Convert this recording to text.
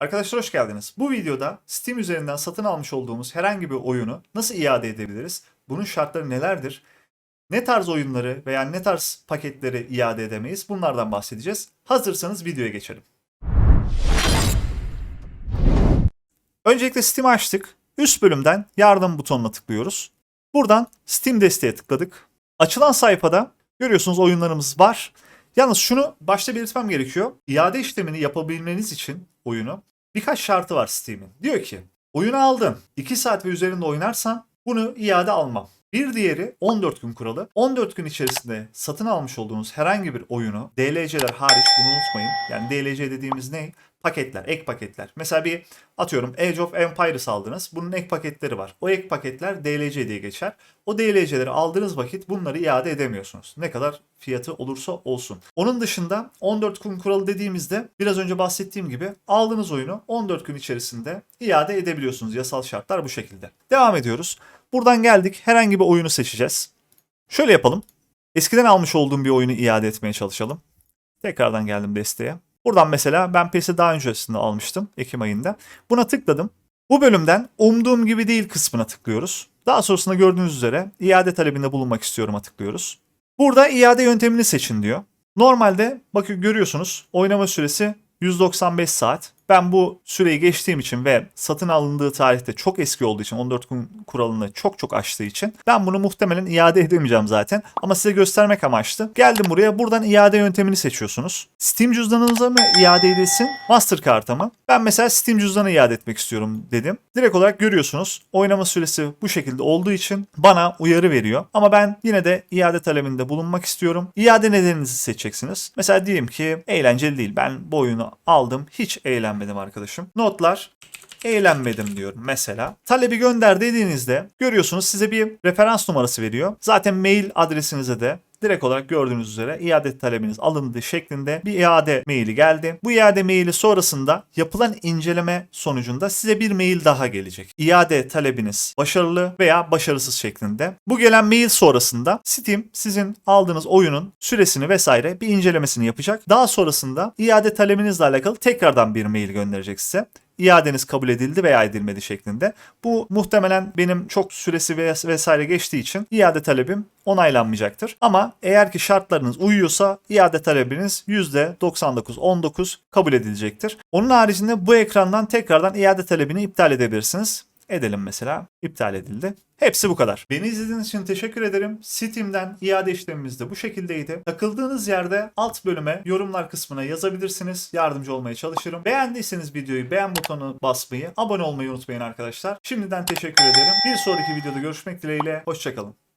Arkadaşlar hoş geldiniz. Bu videoda Steam üzerinden satın almış olduğumuz herhangi bir oyunu nasıl iade edebiliriz? Bunun şartları nelerdir? Ne tarz oyunları veya ne tarz paketleri iade edemeyiz? Bunlardan bahsedeceğiz. Hazırsanız videoya geçelim. Öncelikle Steam'i açtık. Üst bölümden yardım butonuna tıklıyoruz. Buradan Steam desteğe tıkladık. Açılan sayfada görüyorsunuz oyunlarımız var. Yalnız şunu başta belirtmem gerekiyor. İade işlemini yapabilmeniz için oyunu birkaç şartı var Steam'in. Diyor ki oyunu aldın 2 saat ve üzerinde oynarsan bunu iade almam. Bir diğeri 14 gün kuralı. 14 gün içerisinde satın almış olduğunuz herhangi bir oyunu DLC'ler hariç bunu unutmayın. Yani DLC dediğimiz ne? Paketler, ek paketler. Mesela bir atıyorum Age of Empires aldınız. Bunun ek paketleri var. O ek paketler DLC diye geçer. O DLC'leri aldığınız vakit bunları iade edemiyorsunuz. Ne kadar fiyatı olursa olsun. Onun dışında 14 gün kuralı dediğimizde biraz önce bahsettiğim gibi aldığınız oyunu 14 gün içerisinde iade edebiliyorsunuz. Yasal şartlar bu şekilde. Devam ediyoruz. Buradan geldik. Herhangi bir oyunu seçeceğiz. Şöyle yapalım. Eskiden almış olduğum bir oyunu iade etmeye çalışalım. Tekrardan geldim desteğe. Buradan mesela ben PES'i daha öncesinde almıştım Ekim ayında. Buna tıkladım. Bu bölümden umduğum gibi değil kısmına tıklıyoruz. Daha sonrasında gördüğünüz üzere iade talebinde bulunmak istiyorum'a tıklıyoruz. Burada iade yöntemini seçin diyor. Normalde bakın görüyorsunuz oynama süresi 195 saat. Ben bu süreyi geçtiğim için ve satın alındığı tarihte çok eski olduğu için 14 gün kuralını çok çok aştığı için ben bunu muhtemelen iade edemeyeceğim zaten. Ama size göstermek amaçlı. Geldim buraya buradan iade yöntemini seçiyorsunuz. Steam cüzdanınıza mı iade edilsin Mastercard'a mı? Ben mesela Steam cüzdanı iade etmek istiyorum dedim. Direkt olarak görüyorsunuz oynama süresi bu şekilde olduğu için bana uyarı veriyor. Ama ben yine de iade talebinde bulunmak istiyorum. İade nedeninizi seçeceksiniz. Mesela diyelim ki eğlenceli değil. Ben bu oyunu aldım hiç eğlenmedim arkadaşım. Notlar eğlenmedim diyorum mesela. Talebi gönder dediğinizde görüyorsunuz size bir referans numarası veriyor. Zaten mail adresinize de direkt olarak gördüğünüz üzere iade talebiniz alındı şeklinde bir iade maili geldi. Bu iade maili sonrasında yapılan inceleme sonucunda size bir mail daha gelecek. İade talebiniz başarılı veya başarısız şeklinde. Bu gelen mail sonrasında Steam sizin aldığınız oyunun süresini vesaire bir incelemesini yapacak. Daha sonrasında iade talebinizle alakalı tekrardan bir mail gönderecek size iadeniz kabul edildi veya edilmedi şeklinde. Bu muhtemelen benim çok süresi ves- vesaire geçtiği için iade talebim onaylanmayacaktır. Ama eğer ki şartlarınız uyuyorsa iade talebiniz %99.19 kabul edilecektir. Onun haricinde bu ekrandan tekrardan iade talebini iptal edebilirsiniz. Edelim mesela. İptal edildi. Hepsi bu kadar. Beni izlediğiniz için teşekkür ederim. Steam'den iade işlemimiz de bu şekildeydi. Takıldığınız yerde alt bölüme yorumlar kısmına yazabilirsiniz. Yardımcı olmaya çalışırım. Beğendiyseniz videoyu beğen butonuna basmayı, abone olmayı unutmayın arkadaşlar. Şimdiden teşekkür ederim. Bir sonraki videoda görüşmek dileğiyle. Hoşçakalın.